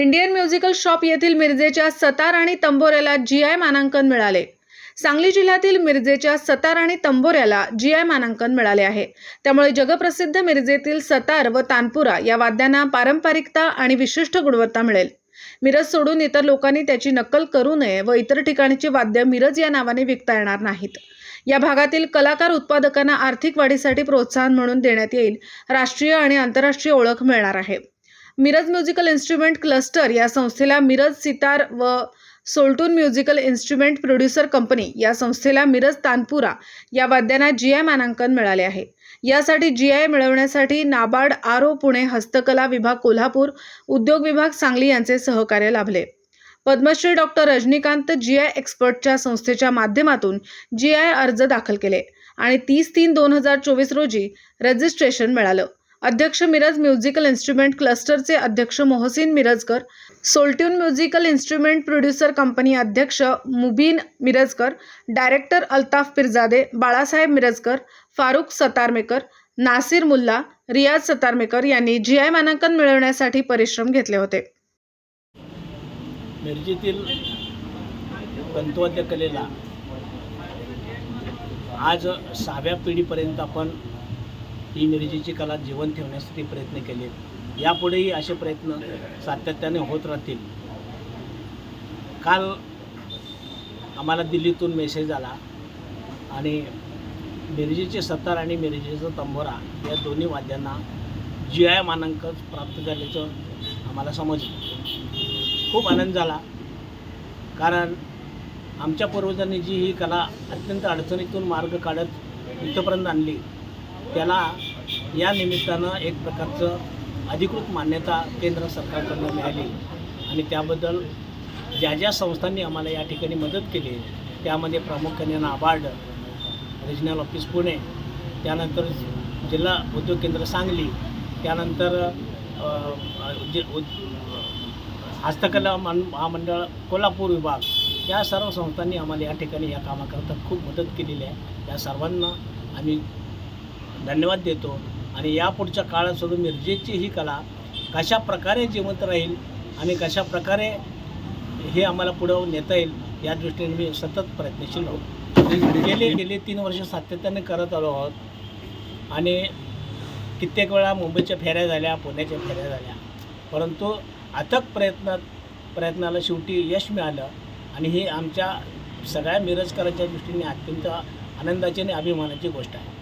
Indian musical shop येथील मिरजेच्या सतार आणि तंबोऱ्याला जी आय मानांकन मिळाले. सांगली जिल्ह्यातील मिरजेच्या सतार आणि तंबोऱ्याला जी आय मानांकन मिळाले आहे. त्यामुळे जगप्रसिद्ध मिरजेतील सतार व तानपुरा या वाद्यांना पारंपरिकता आणि विशिष्ट गुणवत्ता मिळेल. मिरज सोडून इतर लोकांनी त्याची नक्कल करू नये व इतर ठिकाणची वाद्य मिरज या नावाने विकता येणार नाहीत. या भागातील कलाकार उत्पादकांना आर्थिक वाढीसाठी प्रोत्साहन म्हणून देण्यात येईल. राष्ट्रीय आणि आंतरराष्ट्रीय ओळख मिळणार आहे. मिरज म्युझिकल इन्स्ट्रुमेंट क्लस्टर या संस्थेला मिरज सितार व Soltune musical instrument producer company या संस्थेला मिरज तानपुरा या वाद्यांना जी आय मानांकन मिळाले आहे. यासाठी जी आय मिळवण्यासाठी नाबार्ड आर ओ पुणे हस्तकला विभाग कोल्हापूर उद्योग विभाग सांगली यांचे सहकार्य लाभले. Padmashri doctor Rajnikant G I एक्सपर्टच्या संस्थेच्या माध्यमातून जी आय अर्ज दाखल केले आणि तीस तीन दोन हजार चोवीस रोजी रजिस्ट्रेशन मिळालं. अध्यक्ष मिरज म्युझिकल इन्स्ट्रुमेंट क्लस्टरचे अध्यक्ष Mohsin Mirajkar Soltune musical instrument producer company अध्यक्ष मुबीन मिरजकर डायरेक्टर अल्ताफ पिरजादे बाळासाहेब मिरजकर फारुख सतारमेकर नासिर मुल्ला रियाज सतारमेकर यांनी जी आय मानांकन मिळवण्यासाठी परिश्रम घेतले होते. मिरजेतील कलेला आज सहाव्या पिढीपर्यंत आपण ही मिरजेची कला जिवंत ठेवण्यासाठी प्रयत्न केले. यापुढेही असे प्रयत्न सातत्याने होत राहतील. काल आम्हाला दिल्लीतून मेसेज आला आणि मिरजेचे सतार आणि मिरजेचा तंबोरा या दोन्ही वाद्यांना जी आय मानांकन प्राप्त झाल्याचं आम्हाला समजलं. खूप आनंद झाला. कारण आमच्या पूर्वजांनी जी ही कला अत्यंत अडचणीतून मार्ग काढत इथंपर्यंत आणली त्याला या निमित्तानं एक प्रकारचं अधिकृत मान्यता केंद्र सरकारकडून मिळाली. आणि त्याबद्दल ज्या ज्या संस्थांनी आम्हाला या ठिकाणी मदत केली त्यामध्ये प्रामुख्याने नाबार्ड रिजनल ऑफिस पुणे त्यानंतर जिल्हा उद्योग केंद्र सांगली त्यानंतर जे उद- हस्तकला मन महामंडळ कोल्हापूर विभाग या सर्व संस्थांनी आम्हाला या ठिकाणी या कामाकरता खूप मदत केलेली आहे. या सर्वांना आम्ही धन्यवाद देतो. आणि यापुढच्या काळात मिरजेची ही कला कशा प्रकारे जिवंत राहील आणि कशा प्रकारे हे आम्हाला पुढं नेता येईल या दृष्टीने मी सतत प्रयत्नशील आहोत गेले गेले तीन वर्ष सातत्याने करत आलो आहोत. आणि कित्येक वेळा मुंबईच्या फेऱ्या झाल्या पुण्याच्या फेऱ्या झाल्या. परंतु अथक प्रयत्नात प्रयत्नाला शेवटी यश मिळालं. आणि ही आमच्या सगळ्या मिरजकरांच्या दृष्टीने अत्यंत आनंदाची आणि अभिमानाची गोष्ट आहे.